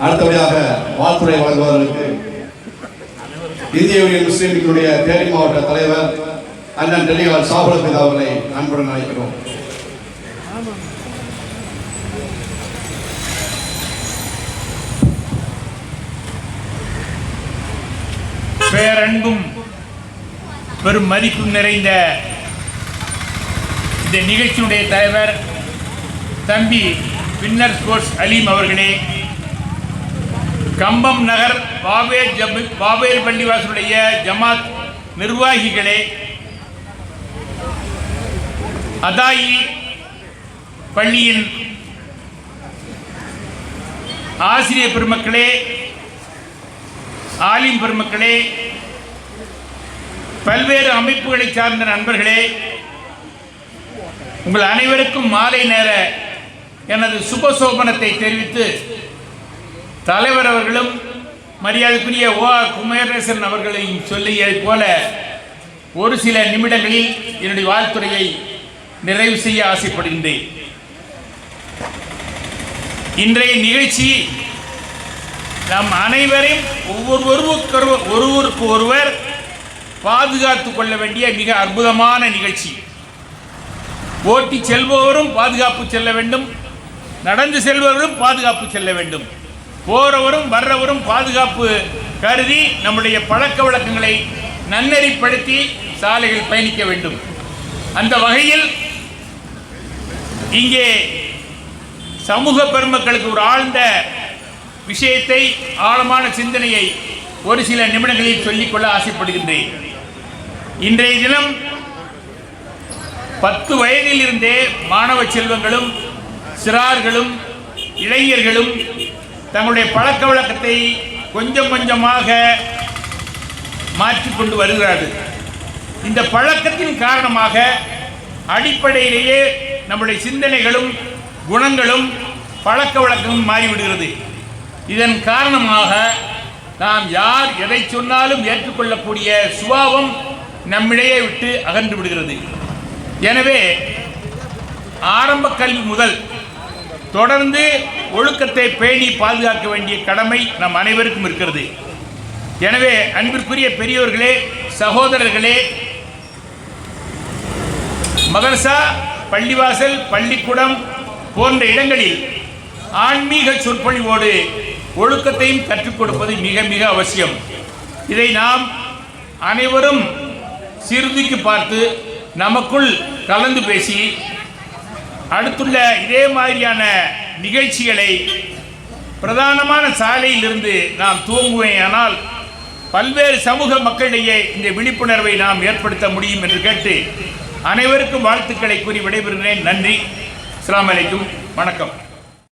அடுத்தபடியாக வாழ்த்துறை வழங்குவதற்கு இந்திய யூனியன் முஸ்லீம் லீக்கினுடைய தேனி மாவட்ட தலைவர் அண்ணன் டெல்லிகால் சாபலபித் அவர்களை அன்புடன் அழைக்கிறோம். பேரன்பும் பெரும் மதிப்பும் நிறைந்த இந்த நிகழ்ச்சியுடைய தலைவர் தம்பி பின்னர் ஸ்போர்ட்ஸ் அலீம் அவர்களே கம்பம் நகர் பாபேர் ஜம் பாபேர் பள்ளிவாசலுடைய ஜமாத் நிர்வாகிகளே அதாயி பள்ளியின் ஆசிரியர் பெருமக்களே ஆலிம் பெருமக்களே பல்வேறு அமைப்புகளை சார்ந்த நண்பர்களே உங்கள் அனைவருக்கும் மாலை நேர எனது சுபசோபனத்தை தெரிவித்து தலைவர் அவர்களும் மரியாதைக்குரிய ஓ. ஆர். குமரேசன் அவர்களையும் சொல்லியதைப் போல ஒரு சில நிமிடங்களில் என்னுடைய வாழ்த்துறையை நிறைவு செய்ய ஆசைப்படுகின்றேன். இன்றைய நிகழ்ச்சி நம் அனைவரையும் ஒவ்வொருவருக்கொரு ஒருவருக்கு ஒருவர் பாதுகாத்து கொள்ள வேண்டிய மிக அற்புதமான நிகழ்ச்சி. ஓட்டி செல்பவரும் பாதுகாப்பு செல்ல வேண்டும். நடந்து செல்பவரும் பாதுகாப்பு செல்ல வேண்டும். போறவரும் வர்றவரும் பாதுகாப்பு கருதி நம்முடைய பழக்க வழக்கங்களை நன்னெறிப்படுத்தி சாலைகள் பயணிக்க வேண்டும். அந்த வகையில் இங்கே சமூக பெருமக்களுக்கு ஒரு ஆழ்ந்த விஷயத்தை ஆழமான சிந்தனையை ஒரு சில நிமிடங்களில் சொல்லிக்கொள்ள ஆசைப்படுகின்றேன். இன்றைய தினம் பத்து வயதில் இருந்தே மாணவ செல்வங்களும் சிறார்களும் இளைஞர்களும் தங்களுடைய பழக்க வழக்கத்தை கொஞ்சம் கொஞ்சமாக மாற்றிக்கொண்டு வருகிறார்கள். இந்த பழக்கத்தின் காரணமாக அடிப்படையிலேயே நம்முடைய சிந்தனைகளும் குணங்களும் பழக்க வழக்கமும் மாறிவிடுகிறது. இதன் காரணமாக நாம் யார் எதை சொன்னாலும் ஏற்றுக்கொள்ளக்கூடிய சுபாவம் நம்மிடையே விட்டு அகன்று விடுகிறது. எனவே ஆரம்ப கல்வி முதல் தொடர்ந்து ஒழுக்கத்தை பேணி பாதுகாக்க வேண்டிய கடமை நம் அனைவருக்கும் இருக்கிறது. எனவே அன்பிற்குரிய பெரியோர்களே சகோதரர்களே மதரசா பள்ளிவாசல் பள்ளிக்கூடம் போன்ற இடங்களில் ஆன்மீக சொற்பொழிவோடு ஒழுக்கத்தையும் கற்றுக் கொடுப்பது மிக மிக அவசியம். இதை நாம் அனைவரும் சிறுதிக்கு பார்த்து நமக்குள் கலந்து பேசி அடுத்துள்ள இதே மாதிரியான நிகழ்ச்சிகளை பிரதானமான சாலையிலிருந்து நாம் துவங்குவேயானால் பல்வேறு சமூக மக்களிடையே இந்த விழிப்புணர்வை நாம் ஏற்படுத்த முடியும் என்று கேட்டு அனைவருக்கும் வாழ்த்துக்களை கூறி விடைபெறுகிறேன். நன்றி. அஸ்ஸலாமு வணக்கம்.